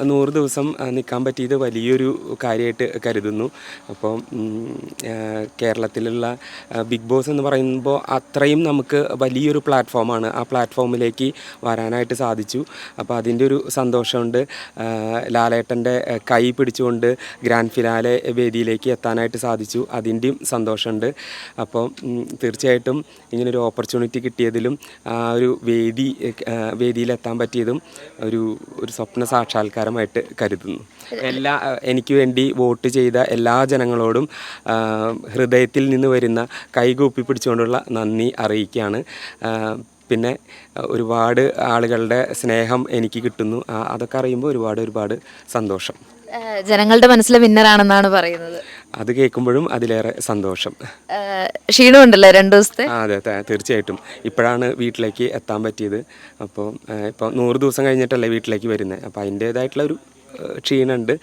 നൂറ് ദിവസം നിൽക്കാൻ പറ്റിയത് വലിയൊരു കാര്യമായിട്ട് കരുതുന്നു. അപ്പോൾ കേരളത്തിലുള്ള ബിഗ് ബോസ് എന്ന് പറയുമ്പോൾ അത്രയും നമുക്ക് വലിയൊരു പ്ലാറ്റ്ഫോമാണ്. ആ പ്ലാറ്റ്ഫോമിലേക്ക് വരാനായിട്ട് സാധിച്ചു. അപ്പോൾ അതിന്റെ ഒരു സന്തോഷമുണ്ട്. ലാലേട്ടന്റെ കൈ പിടിച്ചുകൊണ്ട് ഗ്രാൻഡ് ഫിനാലെ വേദിയിലേക്ക് എത്താനായിട്ട് സാധിച്ചു. അതിന്റെയും സന്തോഷമുണ്ട്. അപ്പോൾ തീർച്ചയായിട്ടും ഇങ്ങനൊരു ഓപ്പർച്യൂണിറ്റി കിട്ടിയതിലും ആ ഒരു വേദി വേദിയിലെത്താൻ പറ്റിയതും ഒരു ഒരു സ്വപ്ന സാക്ഷാത്കാരമായിട്ട് കരുതുന്നു. എല്ലാ എനിക്ക് വേണ്ടി വോട്ട് ചെയ്ത എല്ലാ ജനങ്ങളോടും ഹൃദയത്തിൽ നിന്ന് വരുന്ന കൈകൂപ്പി പിടിച്ചുകൊണ്ടുള്ള നന്ദി അറിയിക്കുകയാണ്. പിന്നെ ഒരുപാട് ആളുകളുടെ സ്നേഹം എനിക്ക് കിട്ടുന്നു. അതൊക്കെ അറിയുമ്പോൾ ഒരുപാട് ഒരുപാട് സന്തോഷം. ജനങ്ങളുടെ മനസ്സിലെ വിന്നറാണെന്നാണ് പറയുന്നത്. അത് കേൾക്കുമ്പോഴും അതിലേറെ സന്തോഷം. ക്ഷീണം ക്ഷീണമുണ്ടല്ലേ രണ്ടു ദിവസത്തെ? അതെ തീർച്ചയായിട്ടും. ഇപ്പോഴാണ് വീട്ടിലേക്ക് എത്താൻ പറ്റിയത്. അപ്പോൾ ഇപ്പോൾ നൂറ് ദിവസം കഴിഞ്ഞിട്ടല്ലേ വീട്ടിലേക്ക് വരുന്നത് അപ്പോൾ അതിന്റേതായിട്ടുള്ള ഒരു ക്ഷീണമുണ്ട്.